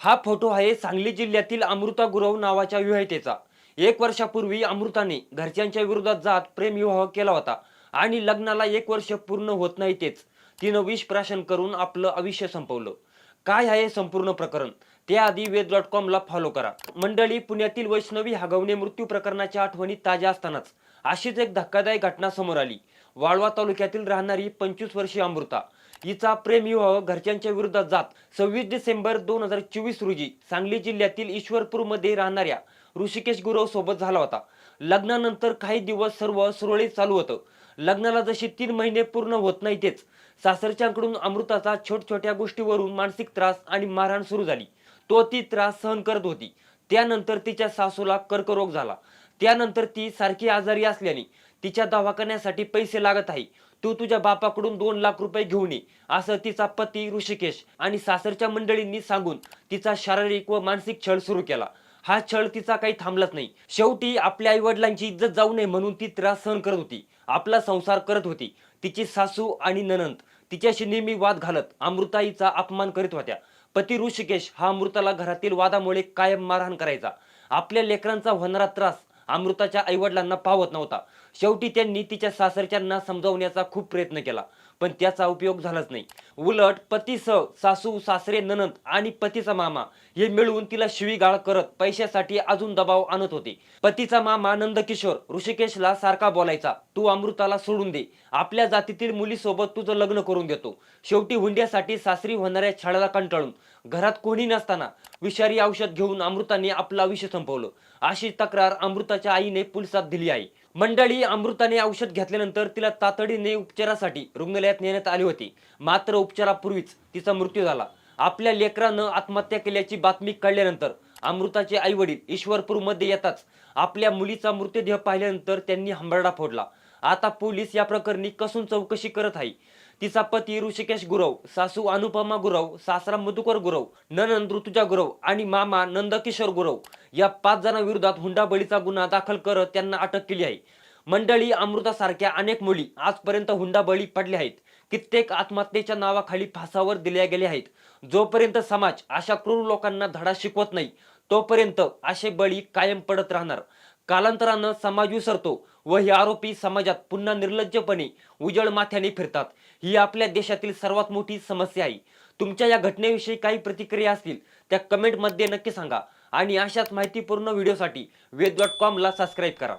हा फोटो आहे सांगली जिल्ह्यातील अमृता गुरव नावाच्या विवाहितेचा. एक वर्षापूर्वी अमृताने घरच्यांच्या विरोधात जात प्रेमविवाह केला होता आणि लग्नाला एक वर्ष पूर्ण होत नाही तेच. तिनं विष प्राशन करून आपलं आयुष्य संपवलं. काय आहे संपूर्ण प्रकरण? त्याआधी वेद डॉट कॉमला फॉलो करा. मंडळी पुण्यातील वैष्णवी हगवणे मृत्यू प्रकरणाच्या आठवणी ताज्या असतानाच अशीच एक धक्कादायक घटना समोर आली. वाळवा तालुक्यातील राहणारी पंचवीस वर्षीय अमृता हिचा प्रेमविवाह घरच्यांच्या विरोधात जात. सव्वीस डिसेंबर दोन हजार चोवीस रोजी सांगली जिल्ह्यातील ईश्वरपूरमध्ये राहणाऱ्या ऋषिकेश गुरव सोबत झाला होता. लग्नानंतर काही दिवस सर्व सुरळीत चालू होतं. लग्नाला जशी तीन महिने पूर्ण होत नाही तेच. सासरच्यांकडून अमृताचा छोट छोट्या गोष्टीवरून मानसिक त्रास आणि मारहाण सुरू झाली. तो ती त्रास सहन करत होती. त्यानंतर तिच्या सासूला कर्करोग झाला. त्यानंतर ती सारखी आजारी असल्याने तिच्या दवाखान्यासाठी पैसे लागत आहे. तू तुझ्या बापाकडून दोन लाख रुपये घेऊन ये असं तिचा पती ऋषिकेश आणि सासरच्या मंडळींनी सांगून तिचा शारीरिक व मानसिक छळ सुरू केला. हा छळ तिचा काही थांबलाच नाही. शेवटी आपल्या आईवडिलांची इज्जत जाऊ नये म्हणून ती त्रास सहन करत होती. आपला संसार करत होती. तिची सासू आणि ननंद तिच्याशी नेहमी वाद घालत अमृताईचा अपमान करीत होत्या. पती ऋषिकेश हा अमृताला घरातील वादामुळे कायम मारहाण करायचा. आपल्या लेकरांचा होणारा त्रास अमृताच्या आईवडिलांना पावत नव्हता. शेवटी त्यांनी तिच्या सासरच्यांना समजावण्याचा खूप प्रयत्न केला. पण त्याचा उपयोग झालाच नाही. उलट पतीसह सासू सासरे ननंद आणि पतीचा मामा हे मिळून तिला शिवीगाळ करत पैशासाठी अजून दबाव आणत होते. पतीचा मामा नंदकिशोर ऋषिकेशला सारखा बोलायचा तू अमृताला सोडून दे. आपल्या जातीतील मुलीसोबत तुझं लग्न करून देतो. शेवटी हुंड्यासाठी सासरी होणाऱ्या छळाला कंटाळून घरात कोणी नसताना विषारी औषध घेऊन अमृताने आपलं आयुष्य संपवलं. अशी तक्रार अमृताच्या आईने पोलिसात दिली आहे. मंडळी अमृताने औषध घेतल्यानंतर तिला तातडीने उपचारासाठी रुग्णालयात नेण्यात आली होती. मात्र उपचारापूर्वीच तिचा मृत्यू झाला. आपल्या लेकरानं आत्महत्या केल्याची बातमी कळल्यानंतर अमृताचे आई वडील ईश्वरपूरमध्ये येताच आपल्या मुलीचा मृतदेह पाहिल्यानंतर त्यांनी हंबरडा फोडला. आता पोलीस या प्रकरणी कसून चौकशी करत आहे? तिचा पती ऋषिकेश गुरव सासू अनुपमा गुरव सासरा मधुकर गुरव ननंद ऋतुजा गुरव आणि मामा नंदकिशोर गुरव या पाच जणांविरोधात हुंडाबळीचा गुन्हा दाखल करत त्यांना अटक केली आहे. मंडळी अमृतासारख्या अनेक मुली आजपर्यंत हुंडाबळी पडल्या आहेत. कित्येक आत्महत्येच्या नावाखाली फासावर दिल्या गेल्या आहेत. जोपर्यंत समाज अशा क्रूर लोकांना धडा शिकवत नाही तोपर्यंत असे बळी कायम पडत राहणार. कालांतरानं समाज विसरतो व हे आरोपी समाजात पुन्हा निर्लज्जपणे उजळ माथ्याने फिरतात. ही आपल्या देशातील सर्वात मोठी समस्या आहे. तुमच्या या घटनेविषयी काही प्रतिक्रिया असतील त्या कमेंटमध्ये नक्की सांगा. आणि अशाच माहितीपूर्ण व्हिडिओसाठी वेद डॉट कॉमला सबस्क्राईब करा.